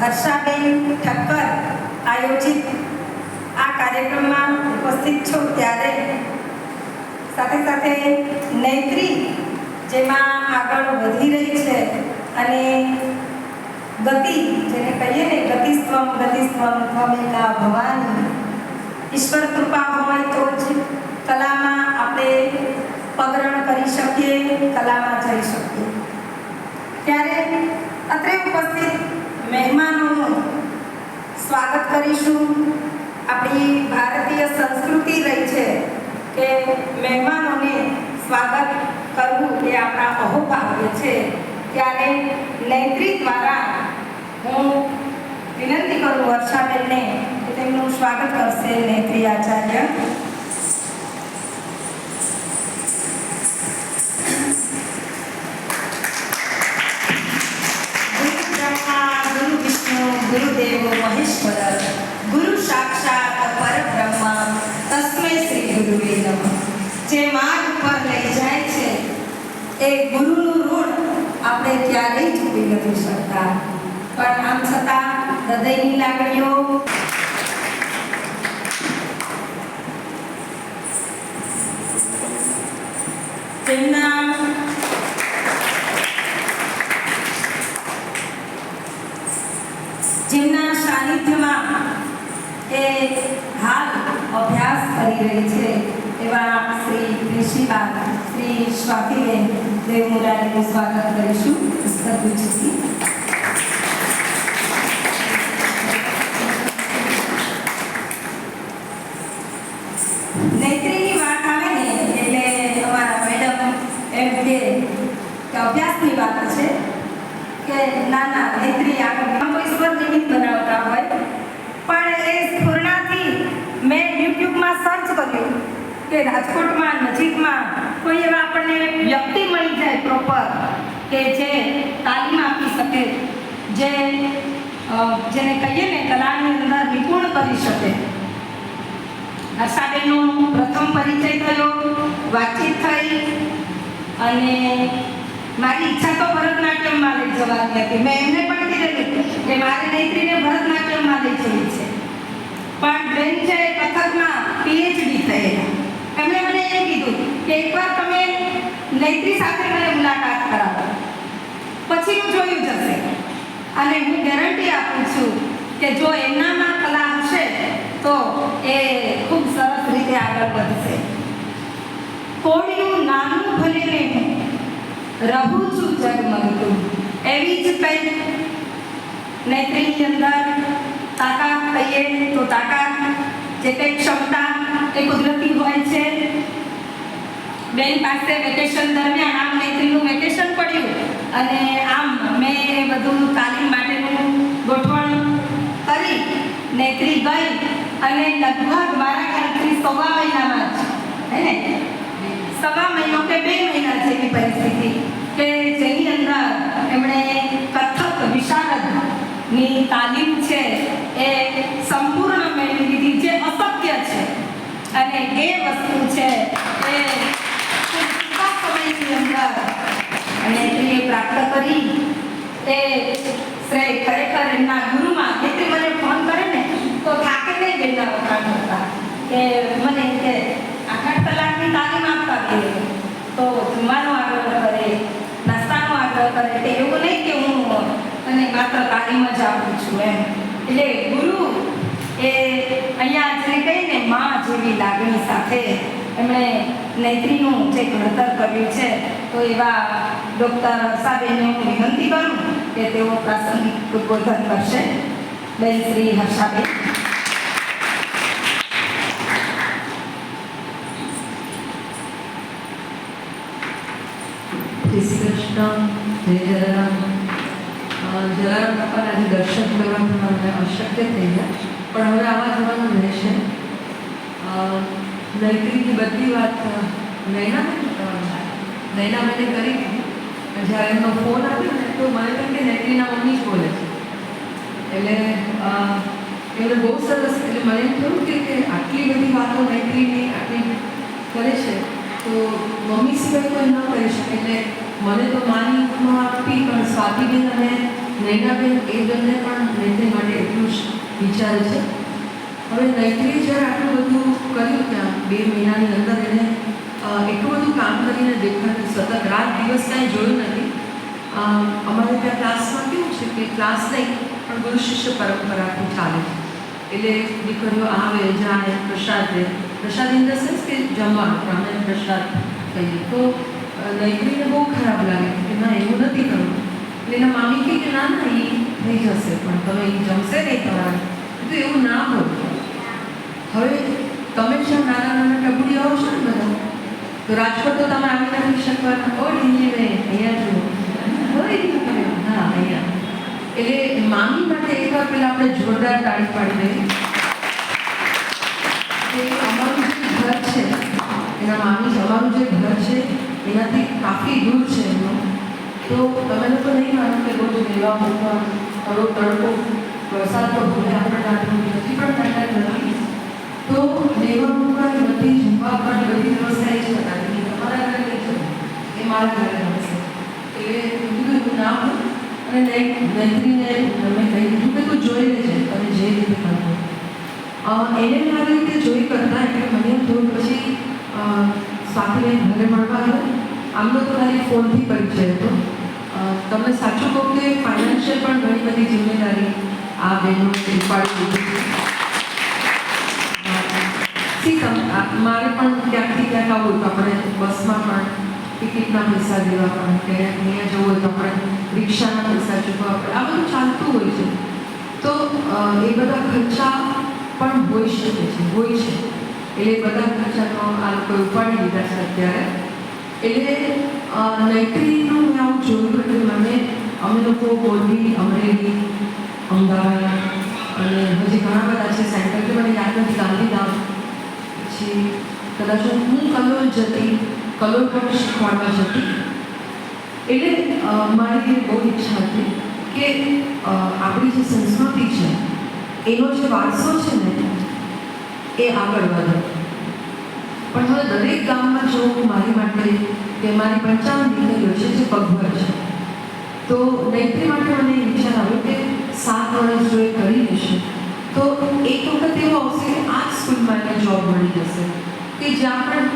હર્ષાબેન ઠક્કર આયોજિત આ કાર્યક્રમમાં ઉપસ્થિત છો ત્યારે. સાથે સાથે નૈત્રી જેમાં આગળ વધી રહી છે અને ગતિ, જેને કહીએ ને ગતિસ્વમ ગતિસ્વમ ત્વમેકા ભવાની. ઈશ્વર કૃપા હોય તો જ કલામાં આપણે પગરણ કરી શકીએ, કલામાં જઈ શકીએ. ત્યારે અત્રે ઉપસ્થિત મહેમાનોનું સ્વાગત કરીશું આપણી ભારતીય સંસ્કૃતિ રહી છે કે મહેમાનોને સ્વાગત કરવું એ આપણા અહોભાગ્ય છે. ત્યારે નૈત્રી દ્વારા હું વિનંતી કરું વર્ષાબેનને કે તેમનું સ્વાગત કરશે નૈત્રી આચાર્ય. ગુરુદેવો મહેશ્વર. ગુરુ સાક્ષાત પરબ્રહ્મ તસ્મય શ્રી ગુરુવે નમઃ. જે માર્ગ પર લઈ જાય છે, એ ગુરુનું ઋણ આપણે ક્યારેય ચૂકી નથી શકતા. પણ આમ છતાં હૃદયની લાગણીઓ તેમના જેમના સાનિધ્યમાં એ હાલ અભ્યાસ કરી રહી છે એવા શ્રી ઋષિબા, શ્રી સ્વાતિબેન દેવમુરારીનું સ્વાગત કરીશું. પુસ્તક નૈત્રીની વાત આવે ને એટલે અમારા મેડમ એમ કે અભ્યાસની વાત છે કે, ના ના નૈત્રી આપણે કોઈ ઈશ્વર નિમિત્ત બનાવતા હોય પણ એ સ્ફૂર્ણાથી મેં યુટ્યુબમાં સર્ચ કર્યું કે રાજકોટમાં, નજીકમાં કોઈ એવા આપણને વ્યક્તિ મળી જાય પ્રોપર કે જે તાલીમ આપી શકે, જે જેને કહીએ ને કલાની અંદર નિપુણ કરી શકે. હર્ષાબેનનો પ્રથમ પરિચય થયો, વાતચીત થઈ અને મારી ઈચ્છા તો ભરતનાટ્યમમાં લઈ જવાની હતી. મેં એમને પણ કીધેલું કે મારે દીકરીને ભરતનાટ્યમમાં લઈ જવી છે. પણ બેન છે એ કથકમાં પીએચડી થયેલા એમણે મને કે એકવાર તમે નૈત્રી સાથે મને મુલાકાત કરાવો. પછી હું જોયું જશે. અને હું ગેરંટી આપું છું કે જો એમનામાં કલા હશે, તો એ ખૂબ સરસ રીતે આગળ વધશે. કોળીનું નાનું ભલે ને હું રહું છું જગમગતું. એવી જ કંઈક નૈત્રીની અંદર તાકાત કહીએ તો તાકાત, જે કંઈક ક્ષમતા, એ કુદરતી હોય છે. બેન પાસે વેકેશન દરમિયાન આમ મૈત્રીનું વેકેશન પડ્યું અને આમ મેં એ બધું તાલીમ માટેનું ગોઠવણ કરી. નેત્રી ગઈ અને લગભગ મારા ખ્યાલથી સવા મહિનામાં જ, હે સવા મહિનો કે બે મહિના જેવી પરિસ્થિતિ કે જેની અંદર એમણે કથક વિશારદની તાલીમ છે એ સંપૂર્ણ મેળવી લીધી જે અશક્ય છે અને એ વસ્તુ છે એ ખૂબ ટૂંકા સમયની અંદર અને એ પ્રાપ્ત કરી એ શ્રેય ખરેખર એમના ગુરુમાં દીકરી મને ફોન કરે ને, તો થાકે નહીં બેટા વખાણ કરતા. કે મને કે આઠ કલાકની તાલીમ આપતા કે, તો જમવાનો આગ્રહ કરે, નાસ્તાનો આગ્રહ કરે, તે એવું નહીં કે હું અને માત્ર તાલીમ જ આપું છું એમ. એટલે ગુરુ એ અહીંયા જેને કહીને માં જેવી લાગણી સાથે એમણે નૈત્રીનું જે ઘડતર કર્યું છે, તો એવા ડૉક્ટર હર્ષાબેનને હું વિનંતી કરું કે તેઓ પ્રાસંગિક ઉદબોધન કરશે. બેન શ્રી હર્ષાબેન. કૃષ્ણ, જય જલારામ. જલારામ બાપાના આજે દર્શન અશક્ય થઈ ગયા. પણ હવે આવા જવાનું રહેશે. નૈતિકની બધી વાત અ, નૈના નૈનાબેને કરી હતી જ્યારે એમનો ફોન આવ્યો ને તો મને એમ કે નૈત્રીના મમ્મી જ બોલે છે. એટલે એમને બહુ સરસ એટલે મને એમ થયું કે આટલી બધી વાતો નૈત્રીની આટલી કરે છે તો મમ્મી સિવાય કોઈ ન કરી શકે. એટલે મને તો માની આપી પણ સ્વાતિબેન અને નૈનાબેન એ બંને પણ નૈત્રી માટે એટલું જ વિચારે છે. હવે નૈત્રીએ જ્યારે આટલું બધું કર્યું ત્યાં, બે મહિનાની અંદર એને એટલું બધું કામ કરીને દેખાતું સતત રાત દિવસ કાંઈ જોયું નથી. અમારે ત્યાં ક્લાસમાં કેવું છે કે ક્લાસ નહીં, પણ ગુરુ શિષ્ય પરંપરાથી ચાલે એટલે દીકરીઓ આવે, જાય, પ્રસાદ. દે પ્રસાદ ઇન ધ સેન્સ કે જમવા અમે પ્રસાદ કહીએ તો નૈત્રીને બહુ ખરાબ લાગે કે ના, એવું નથી કરવું. એટલે એના મામી કે, ના ના એ થઈ જશે, પણ તમે એ જમશે નહીં તમારે. તો એવું ના હોય. હવે તમે જ્યાં નાના નાના ટબુડી આવો છો ને બધા? તો રાજકોટ તો તમે આવી નથી શકવાના ઓ ડીજીભાઈ અહીંયા જુઓ દીકરીઓ હા, અહીંયા. એટલે મામી માટે એકવાર પહેલાં આપણે જોરદાર તાળી પાડી દઈએ. અમારું જે ઘર છે, એના મામી જવાનું જે ઘર છે, એનાથી કાફી દૂર છે એનું તો તમે લોકો નહીં માનો કે રોજ દેવા મૂકવા થોડો તડકો, વરસાદ તો ભૂલે આપણે નથી પણ ઠંડા નથી. તો લેવા ઉપર બધી જમવા પણ બધી વ્યવસ્થા એ જ કરવાની તમારા ઘરે નહીં જવું એ મારા ઘરે રહેશે એટલે કીધું એવું ના હોય અને લાઈક મૈત્રીને અમે કહી દીધું કે તું જોઈ લેજે અને જે રીતે કરવું એને મારી રીતે જોઈ કરતા એટલે મને તો પછી સાથે ઘરે મળવા ગયો. આમ તો તમારી ફોનથી પરિચય હતો. તમને સાચું કહું કે ફાઇનાન્શિયલ પણ ઘણી બધી જિમ્મેદારી આ બહેનો ઉપાડી આ- મારે પણ ક્યાંકથી ક્યાંક આવું તો આપણે બસમાં પણ ટિકિટના પૈસા દેવા પણ કે અહીંયા જવું હોય તો આપણે રિક્ષાના પૈસા ચૂકવા પડે. આ બધું ચાલતું હોય છે. તો એ બધા ખર્ચા પણ હોઈ શકે છે હોય છે એટલે બધા ખર્ચાનો આ લોકોએ ઉપાડી લીધા છે અત્યારે. એટલે અ, નૈત્રીનું મેં આવું જોયું હતું મને અમે લોકો મોરબી અમરેલી અમદાવાદ અને હજી ઘણા બધા છે સેન્ટર કે મને યાદ નથી ગાંધીધામ. પછી કદાચ હું કલોલ જતી, કલોલ પણ શીખવાડવા જતી. એટલે મારી બહુ ઈચ્છા હતી કે આપણી જે સંસ્કૃતિ છે, એનો જે વારસો છે ને, એ આગળ વધે. પણ હવે દરેક ગામમાં જો મારી માટે, કે મારી પંચાવન દીકરીઓ છે, જે પગભર છે, તો નૈત્રી માટે મને વિચાર આવ્યો કે સાત વર્ષ જો એ કરી લેશે તો એક વખત એવો આવશે કે આ જ સ્કૂલમાં જોબ મળી જશે. કે જ્યાં પણ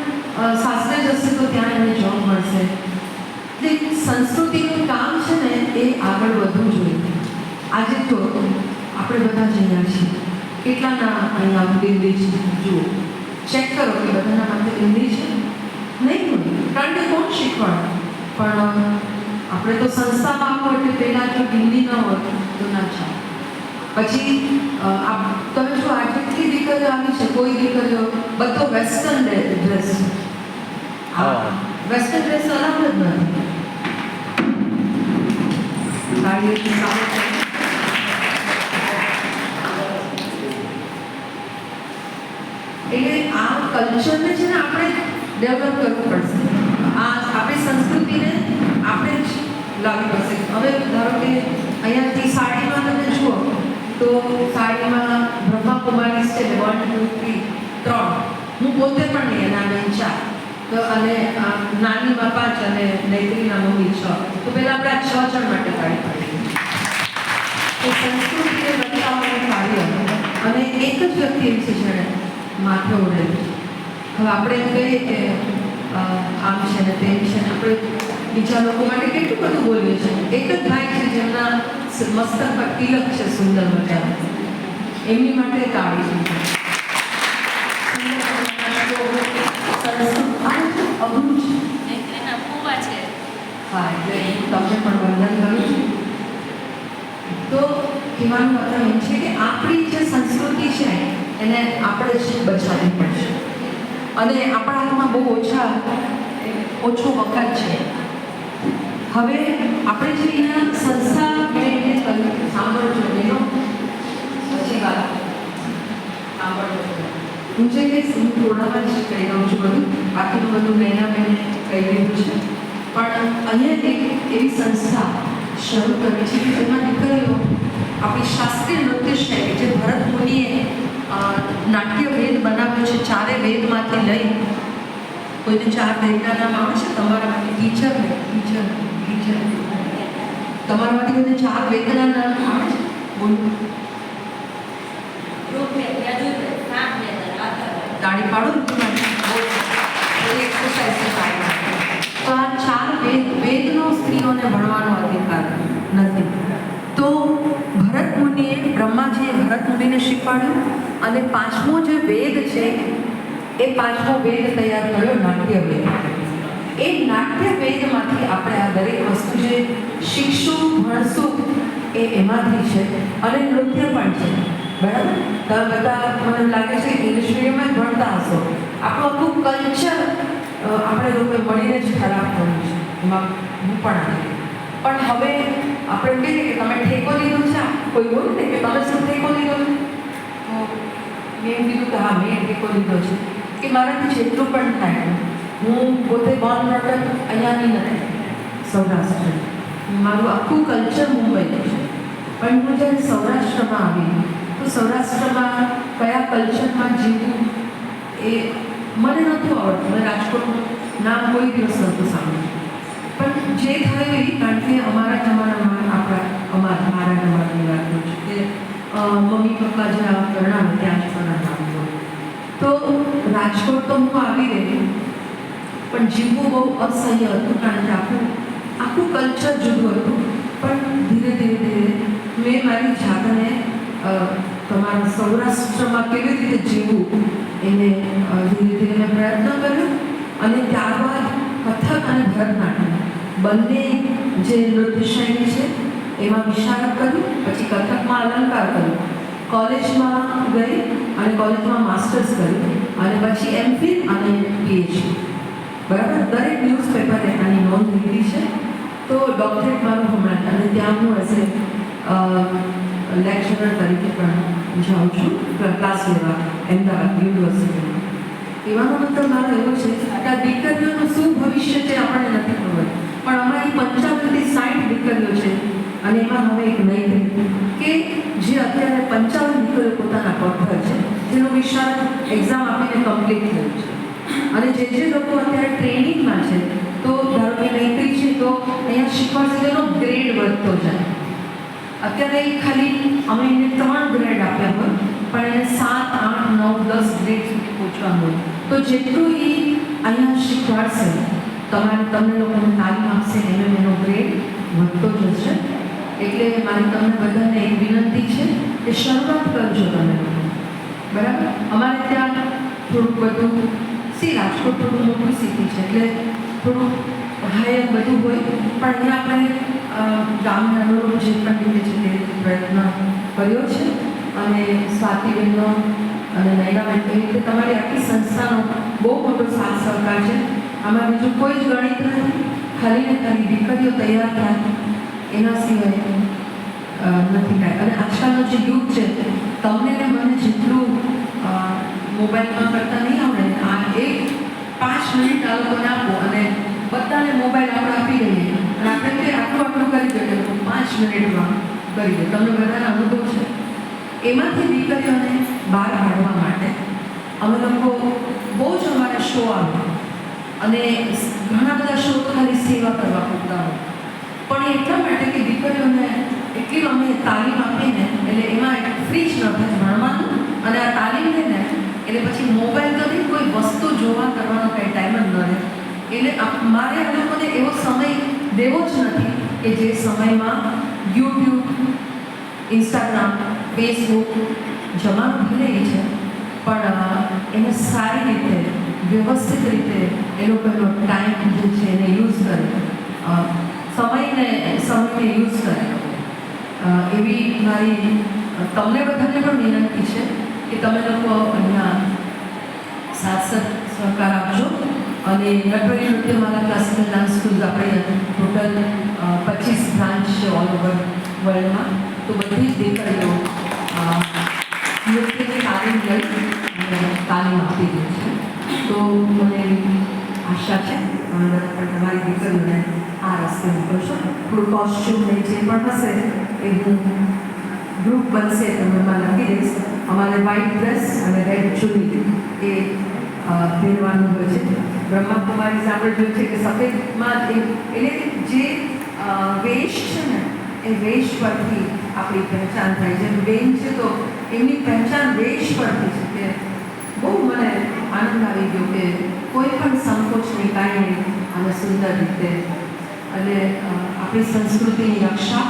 સાસરે જશે તો ત્યાં એને જોબ મળશે. એટલે સંસ્કૃતિનું કામ છે ને, એ આગળ વધવું જોઈએ. આજે તો આપણે બધા જ અહીંયા છીએ. કેટલાના અહીંયા દિલ્હી છે? જુઓ. ચેક કરો કે બધાના માટે હિન્દી છે? નહીં કારણ કે કોણ શીખવાડ? પણ આપણે તો સંસ્થામાં આવો એટલે પહેલાં જો હિન્દી ન હોય, તો ના ચાલે. પછી તમે જો આ કેટલી દીકરીઓ આવી છે? કોઈ દીકરીઓ? બધો વેસ્ટર્ન ડ્રેસ. વેસ્ટર્ન ડ્રેસ અલગ જ નથી. એટલે આ કલ્ચરને છે ને આપણે ડેવલપ કરવું પડશે. આ આપણી સંસ્કૃતિને આપણે જ લાવવી પડશે. હવે ધારો કે અહીંયાથી જુઓ તો સાડીમાં બ્રહ્મા કુમારી છે વન ટુ થ્રી ત્રણ. હું પોતે પણ નહીં નાની ચાર. તો અને નાનીમાં પાંચ અને નૈત્રીના મમ્મી છ. તો પહેલાં આપણે આ છ જણ માટે સાડી પાડી સંસ્કૃતિને બચાવવાનું કાર્ય અને એક જ વ્યક્તિ એમ છે જેણે માથે ઓઢેલું હવે આપણે એમ કહીએ કે આમ છે ને તેમ છે ને આપણે બીજા લોકો માટે કેટલું બધું બોલીએ છીએ. એક જ ભાઈ છે જેમના મસ્તક પર તિલક છે સુંદર મજા એમની માટે તાળી હા, એટલે તમને પણ વંદન કરું છું. તો કહેવાનો મતલબ એમ છે કે આપણી જે સંસ્કૃતિ છે, એને આપણે જ બચાવવી પડશે. અને આપણા બહુ ઓછા, ઓછો વખત છે. હવે આપણે જે સંસ્થા સાંભળજો એનો પછી વાત સાંભળજો હું જે કહીશ હું જ કહી દઉં છું બધું, બાકીનું બધું નૈના બેને કહી દીધું છે. પણ અહીંયા એક એવી સંસ્થા શરૂ કરી છે કે જેમાં દીકરીઓ આપણી શાસ્ત્રીય નૃત્ય શૈલી, જે ભરત મુનિએ નાટ્ય વેદ બનાવ્યો છે, ચારે વેદમાંથી લઈ, કોઈને ચાર વેદના નામ આવે છે, તમારા માટે ટીચર ટીચર તમારામાંથી બધે ચાર વેદના નામ આવે છે? બોલો. પાડો ને તાળી પાડો. તો આ ચાર વેદ વેદનો સ્ત્રીઓને ભણવાનો અધિકાર નથી. તો ભરત મુનિએ બ્રહ્માજીએ ભરત મુનિને શીખવાડ્યું અને પાંચમો જે વેદ છે એ પાંચમો વેદ તૈયાર કર્યો નાટ્ય વેદ એ નાટ્ય વેદમાંથી આપણે આ દરેક વસ્તુ જે શીખશું, ભણશું, એ એમાંથી છે અને નૃત્ય પણ છે. બરાબર? તમે બધા મને લાગે છે ઇંગ્લિશ મીડિયમમાં ભણતા હશો. આપણું આખું કલ્ચર આપણે લોકોએ મળીને જ ખરાબ થયું છે. એમાં હું પણ આવી પણ હવે આપણે કહીએ કે તમે ઠેકો લીધો છે કોઈ બોલું ને કે તમે શું ઠેકો લીધો છે? તો મેં કીધું કે હા, મેં ઠેકો લીધો છે. કે મારાથી જેટલું પણ થાય. હું પોતે બોર્ન બ્રોટઅપ અહીંયાની નથી. સૌરાષ્ટ્ર. મારું આખું કલ્ચર મુંબઈનું છે. પણ હું જ્યારે સૌરાષ્ટ્રમાં આવી તો સૌરાષ્ટ્રમાં કયા કલ્ચરમાં જીવવું એ મને નહોતું આવડતું. મેં રાજકોટનું નામ કોઈ દિવસ નહોતું સાંભળ્યું. પણ જે થયું એ કારણ કે અમારા જમાનામાં આપણા અમારા મારા જમાનાની વાત કરું છું કે અ, મમ્મી પપ્પા જ્યાં પરણાવે ત્યાં જ પરણાવ્યું તો રાજકોટ તો હું આવી ગઈ પણ જીવવું બહુ અસહ્ય હતું કારણ કે આખું આખું કલ્ચર જુદું હતું. પણ ધીરે ધીરે ધીરે મેં મારી જાતને તમારા સૌરાષ્ટ્રમાં કેવી રીતે જીવવું એને ધીરે ધીરે મેં પ્રયત્ન કર્યો અને ત્યારબાદ કથક અને ભરતનાટ્યમ. બંને જે નૃત્ય શૈલી છે, એમાં વિશારદ કર્યું, પછી કથકમાં અલંકાર કર્યું. કોલેજમાં ગઈ અને કોલેજમાં માસ્ટર્સ કર્યું અને પછી એમફિલ અને પીએચડી બરાબર? દરેક ન્યૂઝપેપરે આની નોંધ લીધી છે. તો ડોક્ટરેટ મારું હમણાં અને ત્યાં હું એઝ એ લેક્ચરર તરીકે પણ જાઉં છું. ક્લાસ લેવા, અમદાવાદ યુનિવર્સિટીમાં એવાનો મતલબ મારો એવો છે કે આ દીકરીઓનું શું ભવિષ્ય છે આપણને નથી ખબર. પણ અમારી પંચાવનથી સાઠ દીકરીઓ છે. અને એમાં હવે એક નઈ કે જે અત્યારે પંચાવન દીકરીઓ પોતાના પગ પર છે, જેનું વિશાળ એક્ઝામ આપીને કમ્પ્લીટ થયું છે. અને જે જે લોકો અત્યારે ટ્રેનિંગમાં છે, તો ધારો કે નૈતિક છે, તો અહીંયા શીખવાડશે તો ગ્રેડ વધતો જાય. અત્યારે ખાલી અમે એને ત્રણ ગ્રેડ આપ્યા હોય, પણ એને સાત, આઠ, નવ, દસ ગ્રેડ સુધી પહોંચવાનું હોય. તો જેટલું એ અહીંયા શીખવાડશે, તમારે તમને લોકોને તાલીમ આપશે એમ એનો ગ્રેડ વધતો જશે. એટલે મારી તમને બધાને એક વિનંતી છે કે શરૂઆત કરજો તમે. બરાબર? અમારે ત્યાં થોડુંક બધું સી રાજકોટ થોડું મોટું છે એટલે થોડું હાયર બધું હોય પણ અહીંયા આપણે અ, ગામના લોકો જે પણ છે તે પ્રયત્ન કર્યો છે. અને સ્વાતિબેનનો અને નૈનાબેન એ રીતે તમારી આખી સંસ્થાનો બહુ મોટો સાથ સહકાર છે. આમાં બીજું કોઈ જ ગણિત નથી. ખાલી ને ખાલી દીકરીઓ તૈયાર થાય એના સિવાય નથી કાંઈ અને આજકાલનો જે યુગ છે તમને ને મને જેટલું મોબાઈલમાં કરતા નહીં આવડે પાંચ મિનિટ આ આપો અને બધાને મોબાઈલ આપણે આપી દઈએ. અને આપણે કે આટલું આટલું કરી દઈએ પાંચ મિનિટમાં કરી દે તમને બધાને અનુભવ છે. એમાંથી દીકરીઓને બહાર કાઢવા માટે અમે લોકો બહુ જ અમારા શો આવે. અને ઘણા બધા શો ખાલી સેવા કરવા પૂરતા હોય. પણ એટલા માટે કે દીકરીઓને એટલી અમે તાલીમ આપીને, એટલે એમાં ફ્રી જ ન ભણવાનું અને આ તાલીમ લઈને, એટલે પછી મોબાઈલ તો નહીં, કોઈ વસ્તુ જોવા કરવાનો કંઈ ટાઈમ જ ન રહે એટલે આ- મારે આ લોકોને એવો સમય દેવો જ નથી કે જે સમયમાં યુટ્યુબ ઇન્સ્ટાગ્રામ ફેસબુક જમા થઈ રહી છે. પણ એને સારી રીતે, વ્યવસ્થિત રીતે એ લોકોનો ટાઈમ જે છે એને યુઝ કરે. સમયને સમયને યુઝ કરે. એવી મારી તમને બધાને પણ વિનંતી છે કે તમે લોકો અહીંયા સાથ સહ- સહકાર આપજો. અને નટવરી નૃત્ય મારા ક્લાસિકલ ડાન્સ સ્કૂલ આપણે ટોટલ પચીસ બ્રાન્ચ છે ઓલ ઓવર વર્લ્ડમાં તો બધી જ દીકરીઓ નૃત્યની તાલીમ લઈ અને તાલીમ આપી દે છે. તો મને આશા છે તમારી દીકરીઓને આ રસ્તે મોકલશો. થોડું કોસ્ચ્યુમ ને જે પણ હશે એ હું ગ્રુપ બનશે એમાં લખી દઈશ. અમારે વ્હાઇટ ડ્રેસ અને રેડ ચુની એ પહેરવાનું હોય છે. બ્રહ્માકુમારી આપણે જોયું છે કે સફેદમાં એટલે જે વેશ છે ને, એ વેશ પરથી આપણી પહેચાન થાય જેમ બેન છે તો એમની પહેચાન વેશ પરથી છે કે બહુ મને આનંદ આવી ગયો કે કોઈ પણ સંકોચ નહીં કાંઈ નહીં અને સુંદર રીતે અને આપણી સંસ્કૃતિની રક્ષા,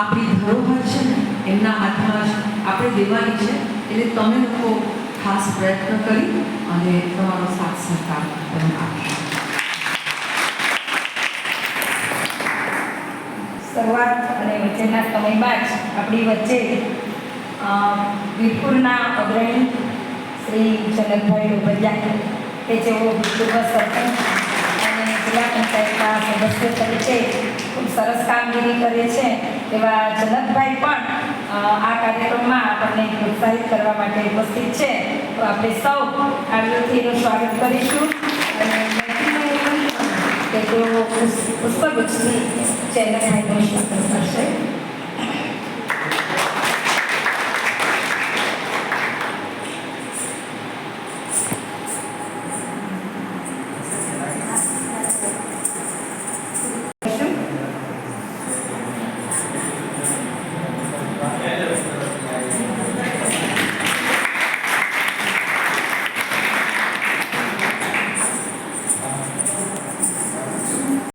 આપણી ધરોહર છે ને, એમના હાથમાં જ આપણે દેવાની છે. એટલે તમે લોકો ખાસ પ્રયત્ન કરી અને તમારો સાથ સહકાર તમે આપશો શરૂઆત અને વચ્ચેના સમયમાં જ આપણી વચ્ચે વીરપુરના અગ્રણી શ્રી જનકભાઈ ડોબરિયા કે જેઓ ભૂતપૂર્વ સરપંચ અને જિલ્લા પંચાયતના સદસ્ય તરીકે ખૂબ સરસ કામગીરી કરે છે, એવા જનકભાઈ પણ આ કાર્યક્રમમાં આપણને પ્રોત્સાહિત કરવા માટે ઉપસ્થિત છે. તો આપણે સૌ આગળથી એનું સ્વાગત કરીશું. અને તેઓ પુષ્પગુચ્છથી ચેનભાઈનું સ્વાગત કરશે